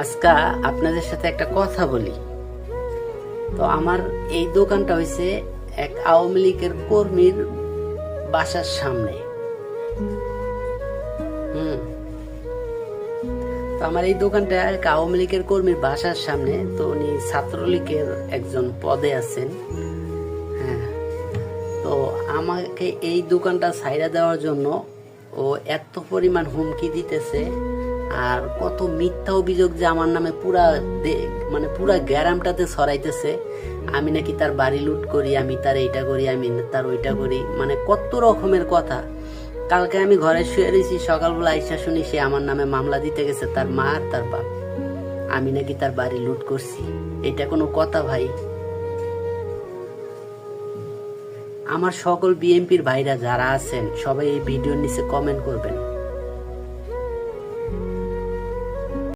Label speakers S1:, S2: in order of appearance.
S1: আজকা আপনাদের সাথে একটা কথা বলি। তো আমার এই দোকানটা হয়েছে এক আওয়ামী লীগের কর্মীর বাসার সামনে। হুম। তো আমার এই দোকানটা এক আওয়ামী লীগের কর্মীর বাসার সামনে, তো উনি ছাত্রলীগের একজন পদে আছেন। হ্যাঁ। তো আমাকে এই দোকানটা ছাইরা দেওয়ার জন্য ও এত পরিমাণ হুমকি দিতেছে আর কত মিথ্যা অভিযোগ যে আমার নামে পুরা মানে পুরা গ্যারামটাতে ছড়াইতেছে। আমি নাকি তার বাড়ি লুট করি, আমি তার এইটা করি, আমি তার ওইটা করি। মানে কত রকমের কথা। কালকে আমি ঘরে শুয়ে রয়েছি সকালবেলা আইসা শুনি সে আমার নামে মামলা দিতে গেছে, তার মা আর তার বাপ। আমি নাকি তার বাড়ি লুট করছি। এটা কোনো কথা ভাই। আমার সকল বিএনপির ভাইরা যারা আছেন, সবাই এই ভিডিওর নিচে কমেন্ট করবেন।